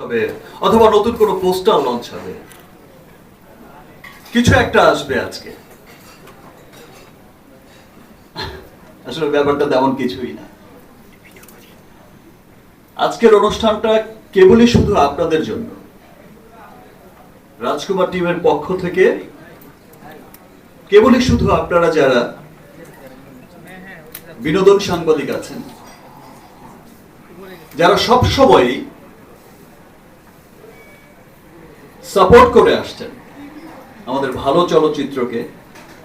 হবে, অথবা নতুন কোনো পোস্টার লঞ্চ হবে। কিছু একটা আসবে আজকে। আসলে ব্যাপারটা তেমন কিছুই না। আজকের অনুষ্ঠানটা কেবলই শুধু আপনাদের জন্য। রাজকুমার টিমের পক্ষ থেকে কেবলই শুধু আপনারা যারা বিনোদন সাংবাদিক আছেন, যারা সব সময় সাপোর্ট করে আসছেন আমাদের ভালো চলচ্চিত্রকে।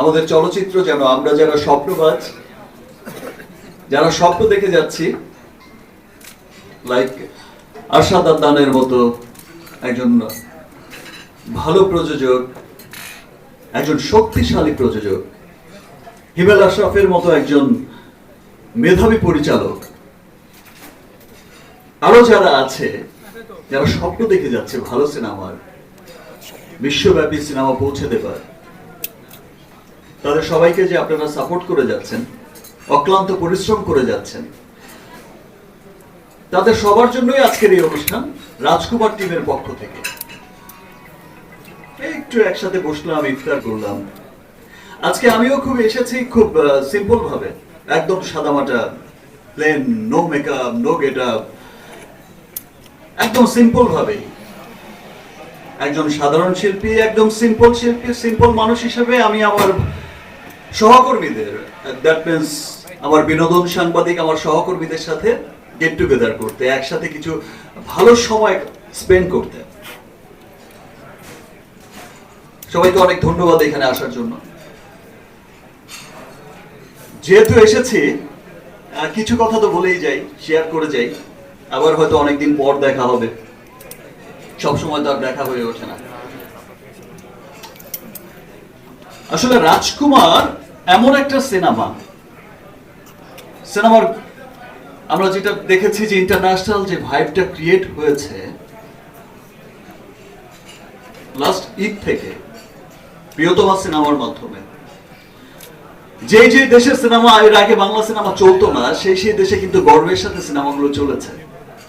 আমাদের চলচ্চিত্র যেন আমরা যারা স্বপ্নবাজ, যারা স্বপ্ন দেখে যাচ্ছি লাইক আশাদ আদানের মতো একজন ভালো প্রযোজক, একজন শক্তিশালী প্রযোজক, হিমেল আশরাফের মতো একজন মেধাবী পরিচালক। আরও যারা আছে, যারা স্বপ্ন দেখে যাচ্ছে, ভালো সিনেমার বিশ্বব্যাপী সিনেমা পৌঁছে দেবার তাদের সবাইকে যে আপনারা সাপোর্ট করে যাচ্ছেন, অক্লান্ত পরিশ্রম করে যাচ্ছেন, তাদের সবার জন্যই আজকের এই অনুষ্ঠান রাজকুমার টিমের পক্ষ থেকে। একটু একসাথে বসলাম, ইফতার করলাম। আজকে আমিও খুব এসেছি খুব সিম্পল ভাবে। একদম সাদামাটা plain no makeup no get up একদম সিম্পল ভাবেই। একজন সাধারণ শিল্পী একদম সিম্পল শিল্পী সিম্পল মানুষ হিসেবে আমি আমার সহকর্মীদের দ্যাট মিনস আমার বিনোদন সাংবাদিক, আমার সহকর্মীদের সাথে গেট টুগেদার করতে, একসাথে কিছু ভালো সময় স্পেন্ড করতে। সবাইকে অনেক ধন্যবাদ এখানে আসার জন্য। যেহেতু এসেছি কিছু কথা তো বলেই যাই শেয়ার করে যাই। আবার হয়তো অনেকদিন পর দেখা হবে। সবসময় তো আর দেখা হয়ে ওঠে না। আসলে রাজকুমার এমন একটা সিনেমা। সিনেমার আমরা যেটা দেখেছি যে ইন্টারন্যাশনাল যে ভাইবটা ক্রিয়েট হয়েছে লাস্ট ঈদ থেকে প্রিয়তমা সিনেমার মাধ্যমে। যে যে দেশের সিনেমা, এর আগে বাংলা সিনেমা চলতো না, সেই সেই দেশে কিন্তু গর্বের সাথে সিনেমাগুলো চলেছে।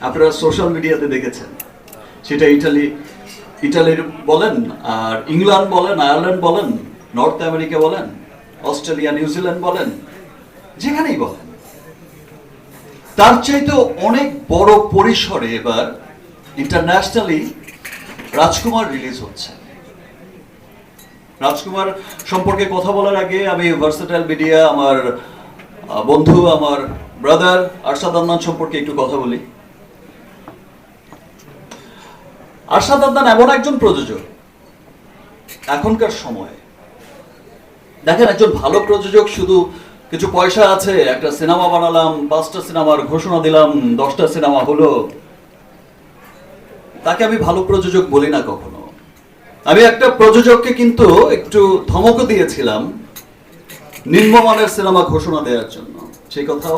আপনারা সোশ্যাল মিডিয়াতে দেখেছেন। সেটা ইটালি, ইটালির বলেন, আর ইংল্যান্ড বলেন, আয়ারল্যান্ড বলেন, নর্থ আমেরিকা বলেন, অস্ট্রেলিয়া নিউজিল্যান্ড বলেন, যেখানেই বলেন। তার চাইতে অনেক বড় পরিসরে এবার ইন্টারন্যাশনালি রাজকুমার রিলিজ হচ্ছে। রাজকুমার সম্পর্কে কথা বলার আগে আমি ভার্সেটাইল মিডিয়া আমার বন্ধু, আমার ব্রাদার আরশাদ সম্পর্কে একটু কথা বলি। আরশাদ আদনান এমন একজন প্রযোজক এখনকার সময়ে। দেখেন, একজন ভালো প্রযোজক শুধু কিছু পয়সা আছে, একটা সিনেমা বানালাম, পাঁচটা সিনেমার ঘোষণা দিলাম, দশটা সিনেমা হলো। তাকে আমি ভালো প্রযোজক বলি না কখনো। আমি একটা প্রযোজককে কিন্তু একটু ধমকও দিয়েছিলাম নিম্নমানের সিনেমা ঘোষণা দেওয়ার জন্য। সেই কথাও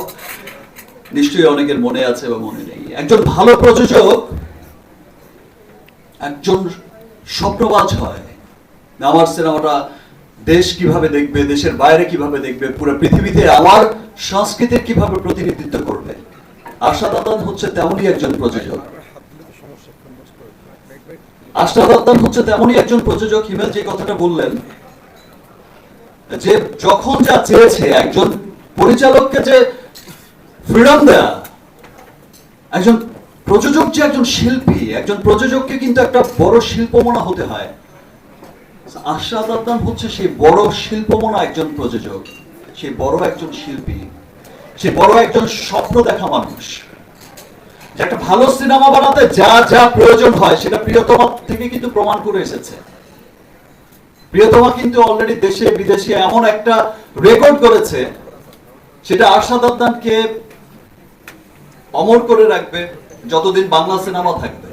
নিশ্চয়ই অনেকের মনে আছে বা মনে নেই। একজন ভালো প্রযোজক একজন স্বপ্নবাজ হয়। আমার সিনেমাটা দেশ কীভাবে দেখবে, দেশের বাইরে কীভাবে দেখবে, পুরো পৃথিবীতে আমার সংস্কৃতির কীভাবে প্রতিনিধিত্ব করবে? আশাদ আদান হচ্ছে তেমনই একজন প্রযোজক। আদনান হচ্ছে তেমনই একজন প্রযোজক। হিমেল যে কথাটা বললেন, যে যখন যা চেয়েছে একজন পরিচালককে যে ফ্রিডম দেয়া, একজন প্রযোজক যে একজন শিল্পী, একজন প্রযোজককে কিন্তু একটা বড় শিল্পমনা হতে হয়। আশরাফ আদনান হচ্ছে সেই বড় শিল্পমনা একজন প্রযোজক, সেই বড় একজন শিল্পী সে বড় একজন স্বপ্ন দেখা মানুষ। যে একটা ভালো সিনেমা বানাতে যা যা প্রয়োজন হয়, সেটা প্রিয়তমা থেকে কিন্তু প্রমাণ করে এসেছে। প্রিয়তমা কিন্তু অলরেডি দেশে, বিদেশে এমন একটা রেকর্ড করেছে, সেটা আরশাদ আদনানকে অমর করে রাখবে। যতদিন বাংলা সিনেমা থাকবে,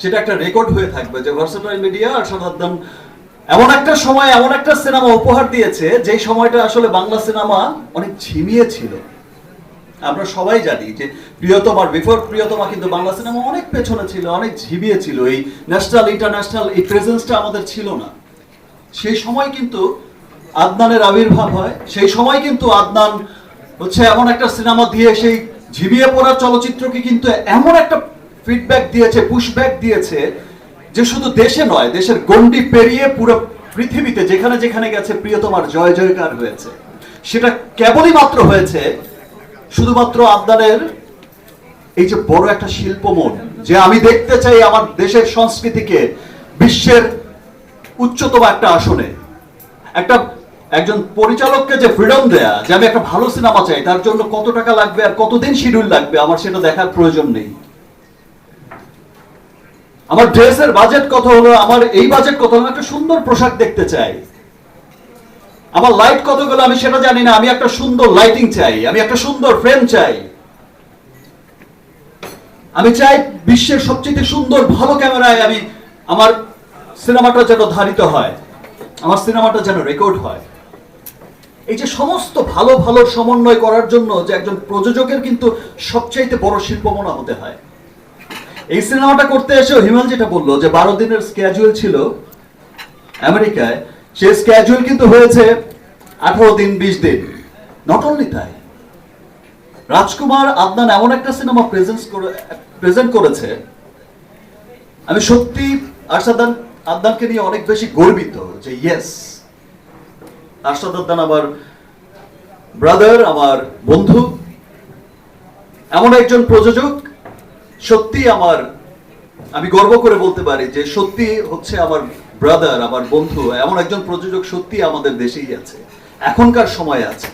সেটা একটা রেকর্ড হয়ে থাকবে যে ভার্সেটাইল মিডিয়া আরশাদ এমন একটা সময়, এমন একটা সিনেমা উপহার দিয়েছে যে সময়টা আসলে বাংলা সিনেমা অনেক ঝিমিয়ে ছিল। আমরা সবাই জানি যে প্রিয়তমার বিফোর প্রিয়তমা কিন্তু বাংলা সিনেমা অনেক পেছনে ছিল, অনেক ঝিমিয়ে ছিল। এই ন্যাশনাল ইন্টারন্যাশনাল এই প্রেজেন্সটা আমাদের ছিল না। সেই সময় কিন্তু আদনানের আবির্ভাব হয়, সেই সময় কিন্তু আদনান হচ্ছে এমন একটা সিনেমা দিয়ে সেই ঝিমিয়ে পড়া চলচ্চিত্রকে কিন্তু এমন একটা ফিডব্যাক দিয়েছে পুশব্যাক দিয়েছে যে শুধু দেশে নয়, দেশের গণ্ডি পেরিয়ে পুরো পৃথিবীতে যেখানে যেখানে গেছে প্রিয়তমার জয় জয়কার হয়েছে। সেটা কেবলই মাত্র হয়েছে শুধুমাত্র আবদানের এই যে বড় একটা শিল্প মন যে আমি দেখতে চাই আমার দেশের সংস্কৃতিকে বিশ্বের উচ্চতম একটা আসনে। একটা একজন পরিচালককে যে ফ্রিডম দেয়া, যে আমি একটা ভালো সিনেমা চাই, তার জন্য কত টাকা লাগবে আর কতদিন শিডিউল লাগবে, আমার সেটা দেখার প্রয়োজন নেই। আমার ড্রেসের বাজেট কত হলো, আমার এই বাজেট কত হলো একটা সুন্দর পোশাক দেখতে চাই। আমার লাইট কত কতগুলো আমি সেটা জানি না, আমি একটা সুন্দর লাইটিং চাই, আমি একটা সুন্দর ফ্রেম চাই। আমি চাই বিশ্বের সবচেয়ে সুন্দর, ভালো ক্যামেরায় আমি আমার সিনেমাটা যেন ধারিত হয়, আমার সিনেমাটা যেন রেকর্ড হয়। এই যে সমস্ত ভালো ভালো সমন্বয় করার জন্য যে একজন প্রযোজকের কিন্তু সবচাইতে বড় শিল্পমনা হতে হয়। এই সিনেমাটা করতে এসেও হিমাল যেটা বলল যে বারো দিনের স্ক্যাজুয়াল ছিল আমেরিকায় সেই স্ক্যাজুয়াল কিন্তু হয়েছে আঠারো দিন, বিশ দিন। নট অনলি তাই, রাজকুমার আদনান এমন একটা সিনেমা প্রেজেন্ট করে প্রেজেন্ট করেছে। আমি সত্যি আরশাদান আদনানকে নিয়ে অনেক বেশি গর্বিত যে ইয়েস আরশাদ আদনান আমার ব্রাদার আমার বন্ধু। এমন একজন প্রযোজক, সত্যি আমার, আমি গর্ব করে বলতে পারি যে সত্যি হচ্ছে আমার ব্রাদার আমার বন্ধু। এমন একজন প্রযোজক সত্যি আমাদের দেশেই আছে, এখনকার সময় আছে।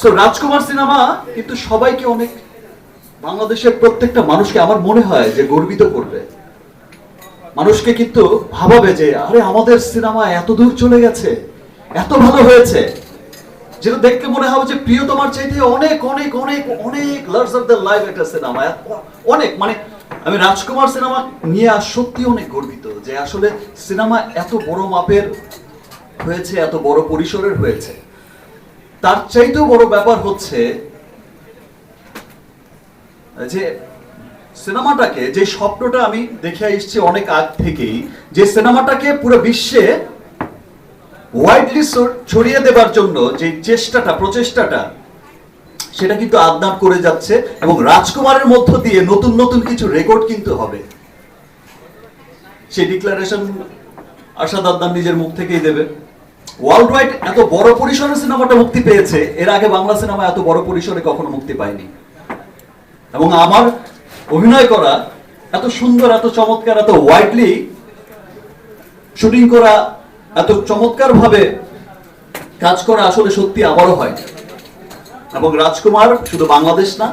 সো রাজকুমার সিনেমা কিন্তু সবাইকে অনেক, বাংলাদেশের প্রত্যেকটা মানুষকে আমার মনে হয় যে গর্বিত করবে। মানুষকে কিন্তু ভাবাবে যে, আরে আমাদের সিনেমা এত দূর চলে গেছে, এত ভালো হয়েছে। যেটা দেখতে মনে হবে যে প্রিয় তোমার চাইতে অনেক অনেক অনেক অনেক লার্জার দ্য লাইফ একটা সিনেমা। অনেক মানে আমি রাজকুমার সিনেমা নিয়ে আজ সত্যি অনেক গর্বিত যে, আসলে সিনেমা এত বড় মাপের হয়েছে, এত বড় পরিসরের হয়েছে। তার চাইতেও বড় ব্যাপার হচ্ছে যে সিনেমাটাকে, যে স্বপ্নটা আমি দেখে এসেছি অনেক আগ থেকেই, যে সিনেমাটাকে পুরো বিশ্বে ওয়াইডলি ছড়িয়ে দেবার জন্য যে চেষ্টাটা, প্রচেষ্টাটা, সেটা কিন্তু আদনান করে যাচ্ছে এবং রাজকুমারের মধ্য দিয়ে নতুন নতুন কিছু রেকর্ড কিন্তু হবে। সেই ডিক্লারেশন আশাদ আদনান নিজের মুখ থেকেই দেবে। ওয়ার্ল্ড ওয়াইড এত বড় পরিসরে সিনেমাটা মুক্তি পেয়েছে, এর আগে বাংলা সিনেমা এত বড় পরিসরে কখনো মুক্তি পায়নি। এবং আমার অভিনয় করা, এত সুন্দর, এত চমৎকার, এত ওয়াইডলি শুটিং করা, এত চমৎকার ভাবে কাজ করা আসলে সত্যি আবারও হয়। এবং রাজকুমার শুধু বাংলাদেশ না,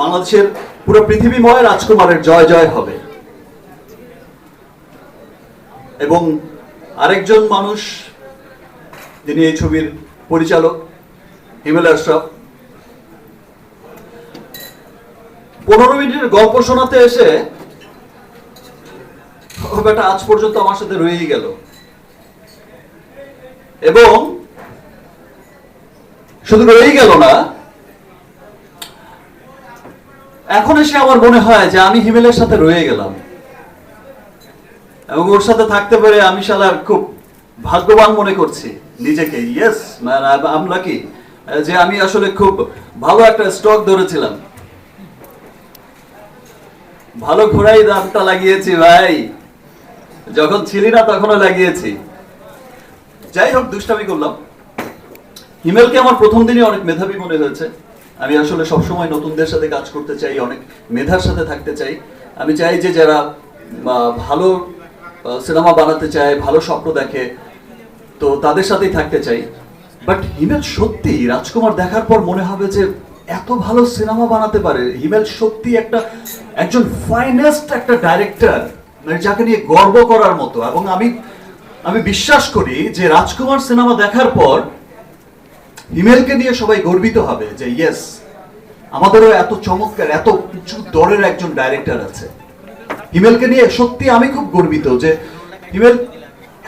বাংলাদেশের পুরো পৃথিবীময় রাজকুমারের জয় জয় হবে। এবং আরেকজন মানুষ, যিনি এই ছবির পরিচালক, হিমেল আশরাফ পনেরো মিনিটের গল্প শোনাতে এসে বেটা আজ পর্যন্ত আমার সাথে রয়েই গেল। এবং শুধু রয়েই গেল না, এখন এসে আমার মনে হয় যে আমি হিমেলের সাথে রয়ে গেলাম। এবং ওর সাথে থাকতে পেরে আমি শালার খুব ভাগ্যবান মনে করছি নিজেকে। ইয়েস ম্যান লাকি যে আমি আসলে খুব ভালো একটা স্টক ধরেছিলাম। ভালো ঘোড়াই দামটা লাগিয়েছি ভাই। যখন ছিলি না তখনও লাগিয়েছি। যাই হোক, দুষ্টামি করলাম। হিমেলকে আমার প্রথম দিনই অনেক মেধাবী মনে হয়েছে। আমি আসলে সবসময় নতুনদের সাথে কাজ করতে চাই, অনেক মেধার সাথে থাকতে চাই। আমি চাই যে যারা ভালো সিনেমা বানাতে চায়, ভালো স্বপ্ন দেখে, তো তাদের সাথেই থাকতে চাই। বাট হিমেল সত্যি রাজকুমার দেখার পর মনে হবে যে এত ভালো সিনেমা বানাতে পারে। হিমেল সত্যি একটা, একজন ফাইনেস্ট একটা ডাইরেক্টর মানে যাকে নিয়ে গর্ব করার মতো। এবং আমি আমি বিশ্বাস করি যে রাজকুমার সিনেমা দেখার পর হিমেলকে নিয়ে সবাই গর্বিত হবে যে ইয়েস আমাদেরও এত চমৎকার, এত উঁচু দরের একজন ডাইরেক্টর আছে। হিমেলকে নিয়ে সত্যি আমি খুব গর্বিত যে, হিমেল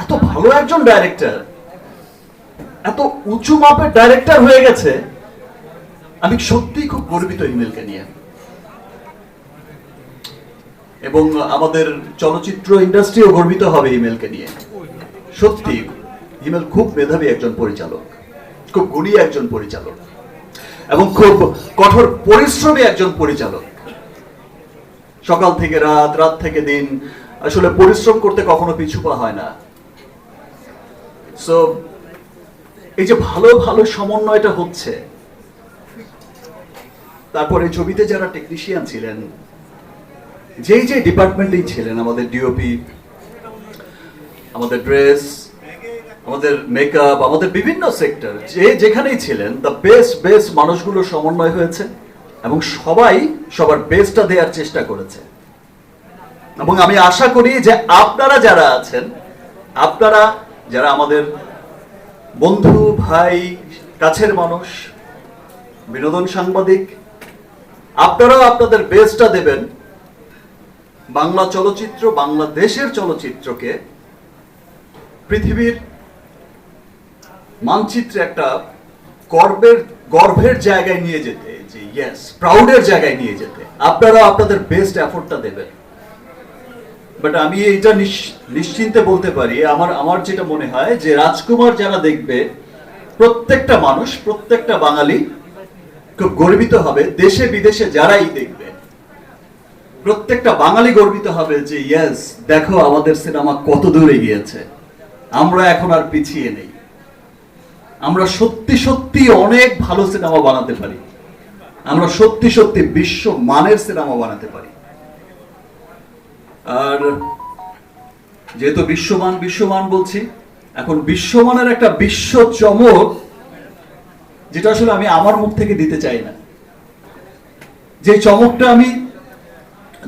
এত ভালো একজন ডাইরেক্টর এত উঁচু মাপের ডাইরেক্টর হয়ে গেছে। আমি সত্যিই খুব গর্বিত ইমেলকে নিয়ে। এবং আমাদের চলচ্চিত্র ইন্ডাস্ট্রিও গর্বিত হবে ইমেলকে নিয়ে। সত্যি, ইমেল খুব মেধাবী একজন পরিচালক। খুব গুণী একজন পরিচালক। এবং খুব কঠোর পরিশ্রমী একজন পরিচালক। সকাল থেকে রাত রাত থেকে দিন, আসলে পরিশ্রম করতে কখনো পিছু পা হয় না। সো এই যে ভালো ভালো সমন্বয়টা হচ্ছে তারপরে ছবিতে যারা টেকনিশিয়ান ছিলেন, যেই যে ডিপার্টমেন্টেই ছিলেন, আমাদের ডিওপি আমাদের ড্রেস আমাদের মেকআপ আমাদের বিভিন্ন সেক্টর যে যেখানেই ছিলেন দ্য বেস্ট বেস্ট মানুষগুলো সমন্বয় হয়েছে এবং সবাই সবার বেস্টটা দেওয়ার চেষ্টা করেছে। এবং আমি আশা করি যে আপনারা যারা আছেন, আপনারা যারা আমাদের বন্ধু, ভাই, কাছের মানুষ, বিনোদন সাংবাদিক আপনারাও আপনাদের বেস্টটা দেবেন। বাংলা চলচ্চিত্র বাংলাদেশের চলচ্চিত্রকে পৃথিবীর মানচিত্রে একটা গর্বের গর্বের জায়গায় নিয়ে যেতে, যে ইয়েস প্রাউডের জায়গায় নিয়ে যেতে। আপনারা আপনাদের বেস্ট এফোর্টটা দেবেন। বাট আমি এটা নিশ- নিশ্চিন্তে বলতে পারি, আমার আমার যেটা মনে হয় যে রাজকুমার যারা দেখবে, প্রত্যেকটা মানুষ, প্রত্যেকটা বাঙালি খুব গর্বিত হবে, দেশে বিদেশে যারাই দেখবে। প্রত্যেকটা বাঙালি গর্বিত হবে যে ইয়েস দেখো আমাদের সিনেমা কত দূরে গিয়েছে আমরা এখন আর পিছিয়ে নেই। আমরা সত্যি সত্যি অনেক ভালো সিনেমা বানাতে পারি। আমরা সত্যি সত্যি বিশ্ব মানের সিনেমা বানাতে পারি। আর যেহেতু বিশ্বমান বিশ্বমান বলছি, এখন বিশ্বমানের একটা বিশ্ব চমক যেটা আসলে আমি আমার মুখ থেকে দিতে চাই না। যে চমকটা আমি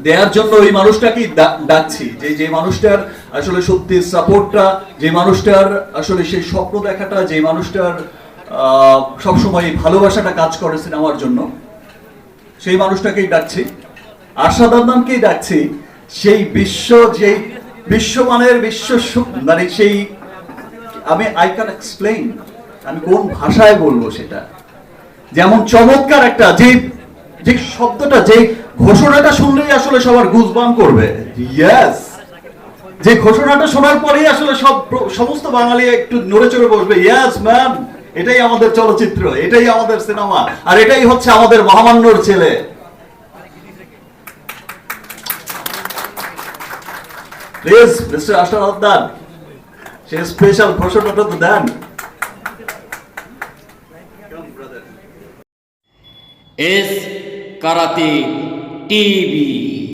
দেওয়ার জন্য ওই মানুষটাকেই ডাকছি, যে যে মানুষটার আসলে সত্যি সাপোর্টটা, যে মানুষটার আসলে সেই স্বপ্ন দেখাটা, যে মানুষটার সবসময় ভালোবাসাটা কাজ করে সিনেমার জন্য, সেই মানুষটাকেই ডাকছি। আশাদ আদনানকেই ডাকছি, সেই বিশ্ব, যেই বিশ্বমানের বিশ্ব মানে সেই, আমি আই ক্যান এক্সপ্লেইন আমি কোন ভাষায় বলব সেটা? যেমন চমৎকার একটা যে যে শব্দটা, যে ঘোষণাটা শুনলেই আসলে সবার গুজবাম করবে। ইয়েস যে ঘোষণাটা শোনার পরেই আসলে সব সমস্ত বাঙালি একটু নড়ে চড়ে বসবে। ইয়েস ম্যাম এটাই আমাদের চলচ্চিত্র, এটাই আমাদের সিনেমা, আর এটাই হচ্ছে আমাদের মহামান্যর ছেলে। প্লিজ মিস্টার আশরাফ দান সে স্পেশাল ঘোষণাটা তো দেন। S karate TV.